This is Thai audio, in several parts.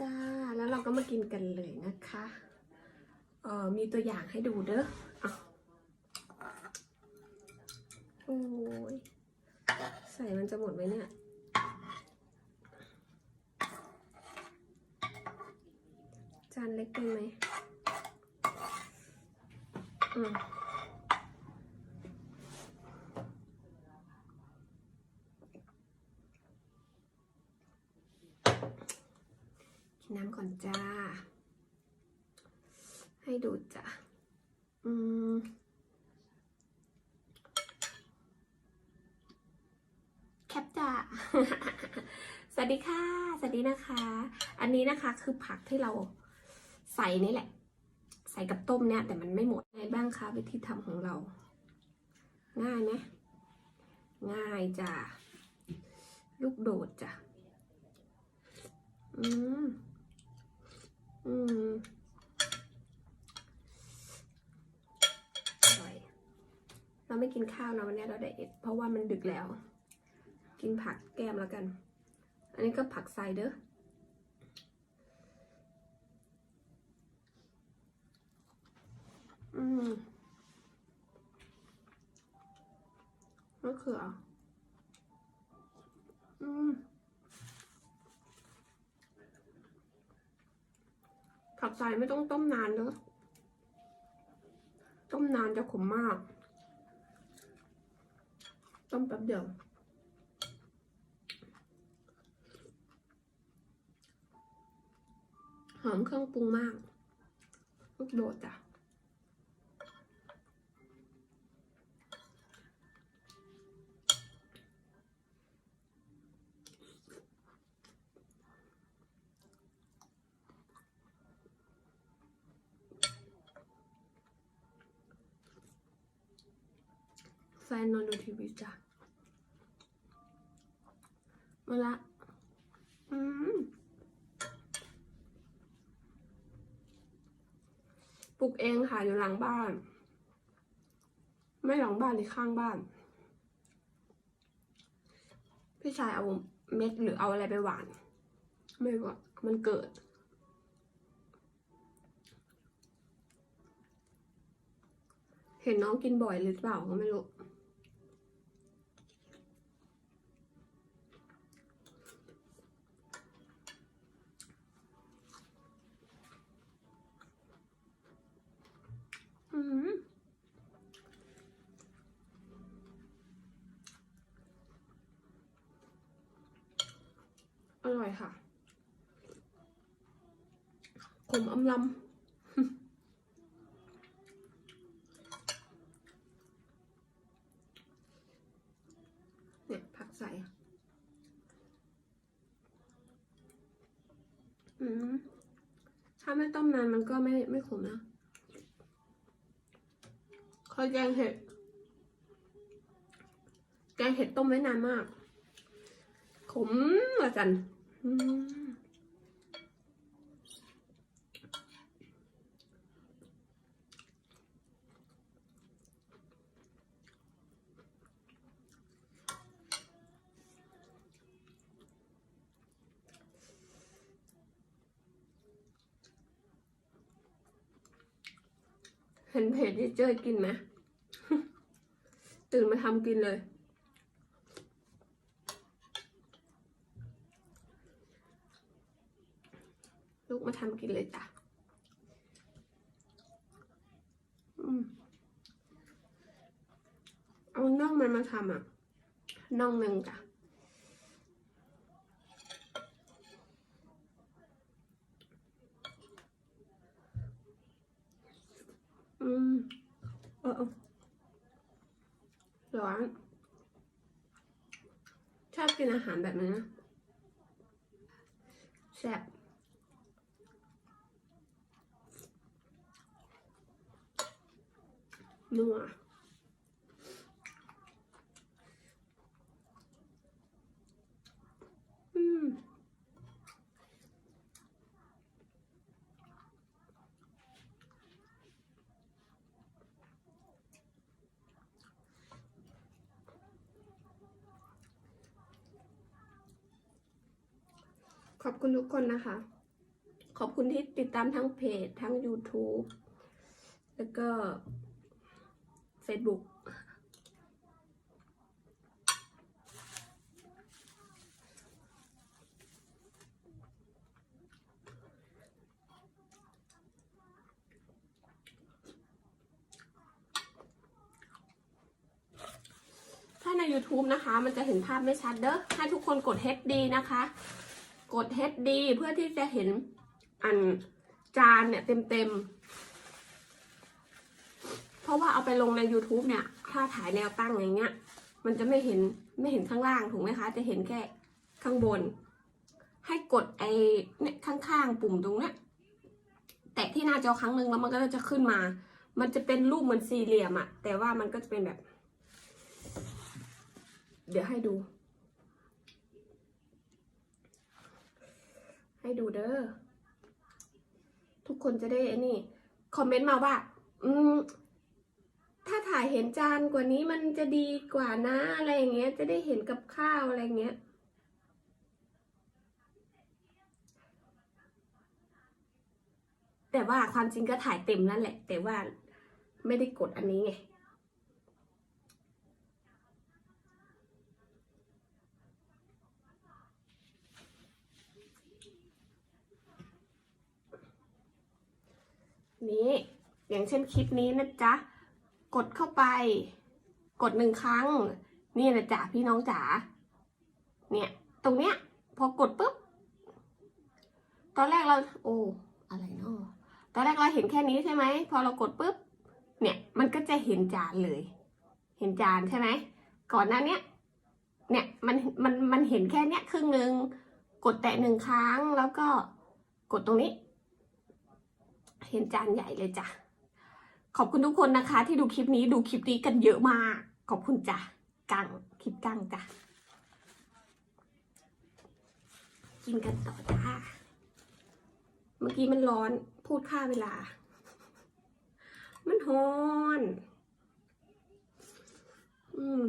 จ้า แล้วเราก็มากินกันเลยนะคะเออมีตัวอย่างให้ดูเด้อโอ้ยใส่มันจะหมดไหมเนี่ย จานเล็กไปไหมอืม กินน้ำก่อนจ้า ให้ดูจ้ะ อืมแคปจ้าสวัสดีค่ะ สวัสดีนะคะ อันนี้นะคะคือผักที่เราใส่นี่แหละ ใส่กับต้มเนี่ย แต่มันไม่หมดไงบ้างคะวิธีทำของเรา ง่ายไหมง่ายจ้ะ ลูกโดดจ้ะ อืม อืมเราไม่กินข้าวนะวันนี้เราไดเอทเพราะว่ามันดึกแล้ว กินผักแก้มแล้วกัน อันนี้ก็ผักไซเดอร์อืมมะเขืออืม ผักไซไม่ต้องต้มนานเนอะต้มนานจะขมมาก ต้มแป๊บเดียวหอมเครื่องปรุงมาก ลูกโดดจ้ะ แฟ นอนดูทีวีจ้ะมาละ อืมปลูกเองค่ะอยู่หลังบ้าน ไม่หลังบ้านหรือข้างบ้าน พี่ชายเอาเม็ดหรือเอาอะไรไปหวาน ไม่ว่ามันเกิดเห็นน้องกินบ่อยหรือเปล่าก็ไม่รู้ อืมอร่อยค่ะ ขมอำลำเนี่ยผักใส่ อืม ถ้าไม่ต้มนานมันก็ไม่ไม่ขมนะเคยแกงเห็ด แกงเห็ดต้มไว้นานมาก ขมมาจันอืมเห็นเพจที่เจอกินไหมตื่นมาทำกินเลย ลูกมาทำกินเลยจ้ะเอาน่องมันมาทำอะน่องหนึ่งจ้ะ อืมเออออร้อนชอบกินอาหารแบบนี้นะแซ่บนัวอืม ขอบคุณทุกคนนะคะ ขอบคุณที่ติดตามทั้งเพจ ทั้ง YouTube แล้วก็ Facebook ถ้าใน YouTube นะคะ มันจะเห็นภาพไม่ชัดเด้อ ให้ทุกคนกด HD นะคะ กด HD เพื่อที่จะเห็นอันจานเนี่ยเต็มๆ เพราะว่าเอาไปลงใน YouTube เนี่ย ถ้าถ่ายแนวตั้งอย่างเงี้ย มันจะไม่เห็นไม่เห็นข้างล่างถูกไหมคะ จะเห็นแค่ข้างบน ให้กดไอ้เนี่ยข้างๆ ปุ่มตรงเนี้ยแตะที่หน้าจอครั้งหนึ่งแล้วมันก็จะขึ้นมา มันจะเป็นรูปเหมือนสี่เหลี่ยมอะแต่ว่ามันก็จะเป็นแบบ เดี๋ยวให้ดู ให้ดูเด้อ ทุกคนจะได้ไอ้นี่ คอมเมนต์มาว่า อืม ถ้าถ่ายเห็นจานกว่านี้มันจะดีกว่านะอะไรอย่างเงี้ย จะได้เห็นกับข้าวอะไรอย่างเงี้ย แต่ว่าความจริงก็ถ่ายเต็มนั่นแหละ แต่ว่าไม่ได้กดอันนี้ไง นี้ อย่างเช่นคลิปนี้นะจ๊ะ กดเข้าไป กดหนึ่งครั้ง นี่นะจ๊ะพี่น้องจ๋า เนี่ย ตรงเนี้ย พอกดปุ๊บ ตอนแรกเรา โอ้ อะไรเนาะตอนแรกเราเห็นแค่นี้ใช่ไหม พอเรากดปุ๊บ เนี่ย มันก็จะเห็นจานเลย เห็นจานใช่ไหม ก่อนหน้าเนี้ย เนี่ย มัน มัน มันเห็นแค่เนี้ยครึ่งหนึ่ง กดแตะหนึ่งครั้ง แล้วก็กดตรงนี้ เห็นจานใหญ่เลยจ้ะ ขอบคุณทุกคนนะคะ ที่ดูคลิปนี้ดูคลิปนี้กันเยอะมาก ขอบคุณจ้ะกังคลิปกังจ้ะ กินกันต่อจ้า เมื่อกี้มันร้อนพูดค่าเวลา มันฮ้อน อืม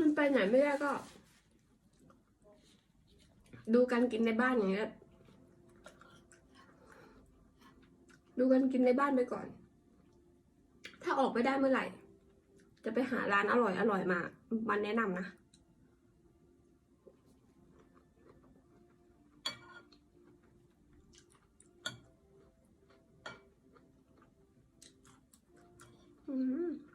มัน ไปไหนไม่ได้ก็ ดูกันกินในบ้านอย่างเงี้ยดูกันกินในบ้านไปก่อน ถ้าออกไปได้เมื่อไหร่ จะไปหาร้านอร่อยอร่อยมามันแนะนำนะ อืม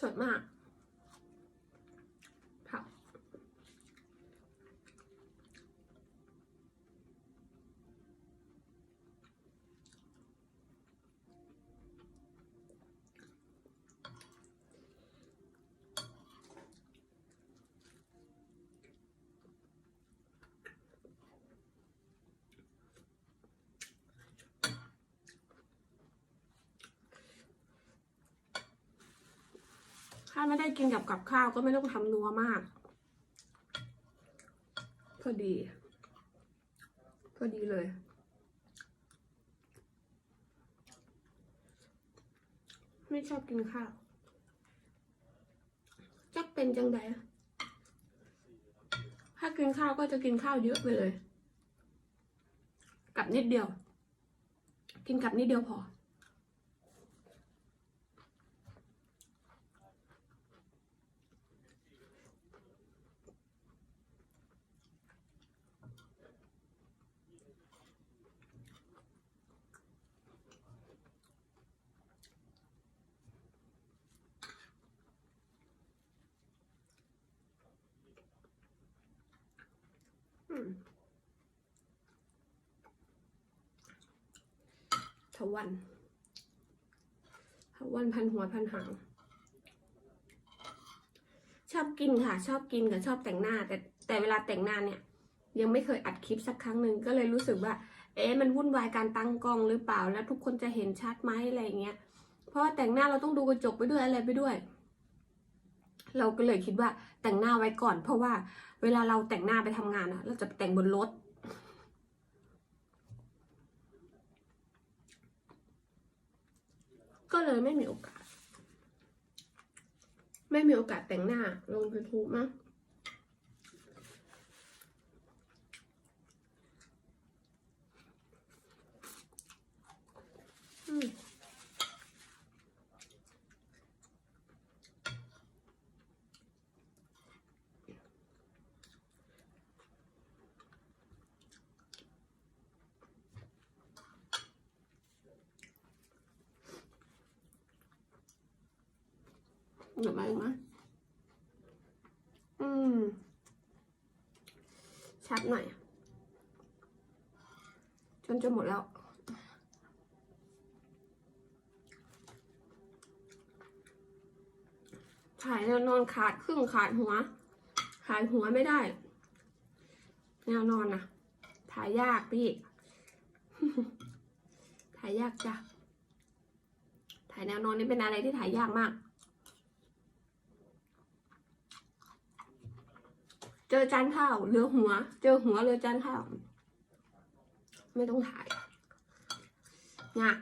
สดมากค่ะ ถ้าไม่ได้กินกับกับข้าวก็ไม่ต้องทำนัวมาก พอดี พอดีเลย ไม่ชอบกินข้าวจักเป็นจังใดถ้ากินข้าวก็จะกินข้าวเยอะไปเลย กับนิดเดียว กินกับนิดเดียวพอ ทวันทวันพันหัวพันหาง ชอบกินค่ะ ชอบกินกับชอบแต่งหน้า แต่แต่เวลาแต่งหน้าเนี่ย ยังไม่เคยอัดคลิปสักครั้งหนึ่งก็เลยรู้สึกว่า เอ๊ะมันวุ่นวายการตั้งกล้องหรือเปล่า แล้วทุกคนจะเห็นชัดไหมอะไรเงี้ย เพราะว่าแต่งหน้าเราต้องดูกระจกไปด้วยอะไรไปด้วย เราก็เลยคิดว่าแต่งหน้าไว้ก่อน เพราะว่าเวลาเราแต่งหน้าไปทำงานอะเราจะแต่งบนรถก็เลยไม่มีโอกาส ไม่มีโอกาสแต่งหน้าลง YouTube มั้งอืม เดี๋ยมาอีกมั้ยอืม ชัดหน่อย จนจะหมดแล้ว ถ่ายแนวนอนขาดครึ่งขาดหัว ถ่ายหัวไม่ได้ แนวนอนนะถ่ายยากพี่ ถ่ายยากจ้ะ ถ่ายแนวนอนนี่เป็นอะไรที่ถ่ายยากมาก เจอจานข้าวเหลือหัว เจอหัวเหลือจานข้าว ไม่ต้องถ่ายงะ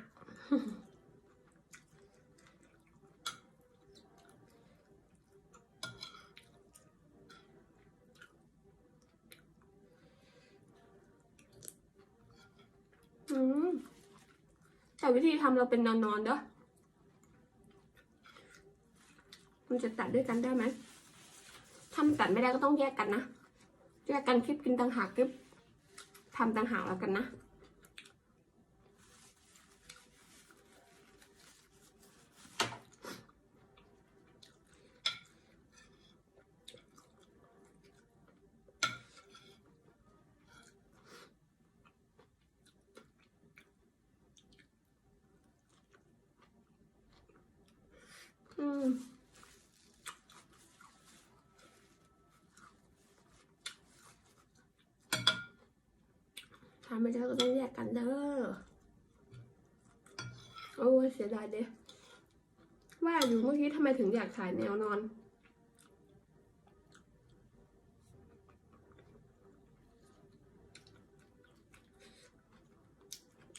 อืมแต่วิธีทำเราเป็นนอนๆเด้อมันจะตัดด้วยกันได้ไหม ถ้ามันตัดไม่ได้ก็ต้องแยกกันนะ แยกกันคลิปกินต่างหากคลิปทำต่างหากแล้วกันนะอืม ไม่ได้ก็ต้องแยกกันเด้อโอ้เสียดายเด้ว่าอยู่เมื่อกี้ทำไมถึงอยากถ่ายแนวนอน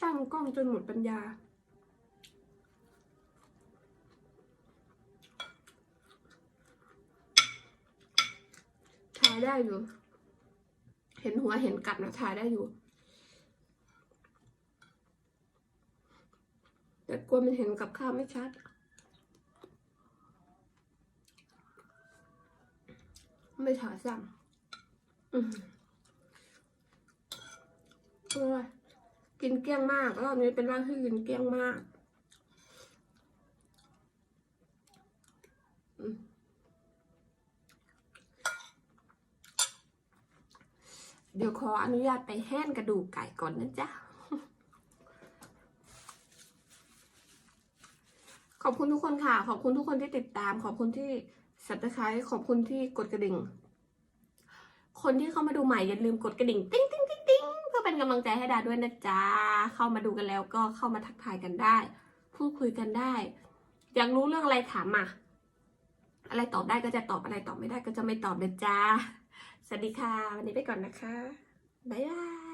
ตั้งกล้องจนหมดปัญญาถ่ายได้อยู่ เห็นหัวเห็นกัดนะถ่ายได้อยู่ แต่ กลัวมันเห็นกับข้าวไม่ชัด ไม่ถ่ายซ้ำอืมโอ้ยกินเกลี้ยงมากรอบนี้เป็นรอบที่กินเกลี้ยงมากเดี๋ยวขออนุญาตไปแห้นกระดูกไก่ก่อนนะจ๊ะ ขอบคุณทุกคนค่ะ ขอบคุณทุกคนที่ติดตาม ขอบคุณที่สับตะไคร้ขอบคุณที่กดกระดิ่ง คนที่เข้ามาดูใหม่อย่าลืมกดกระดิ่งติ้งติ้งติ้งติ้งเพื่อเป็นกำลังใจให้ดาด้วยนะจ๊ะเข้ามาดูกันแล้วก็เข้ามาทักทายกันได้ พูดคุยกันได้ อยากรู้เรื่องอะไรถามมาอะไรตอบได้ก็จะตอบอะไรตอบไม่ได้ก็จะไม่ตอบนะจ๊ะสวัสดีค่ะ วันนี้ไปก่อนนะคะบ๊ายบาย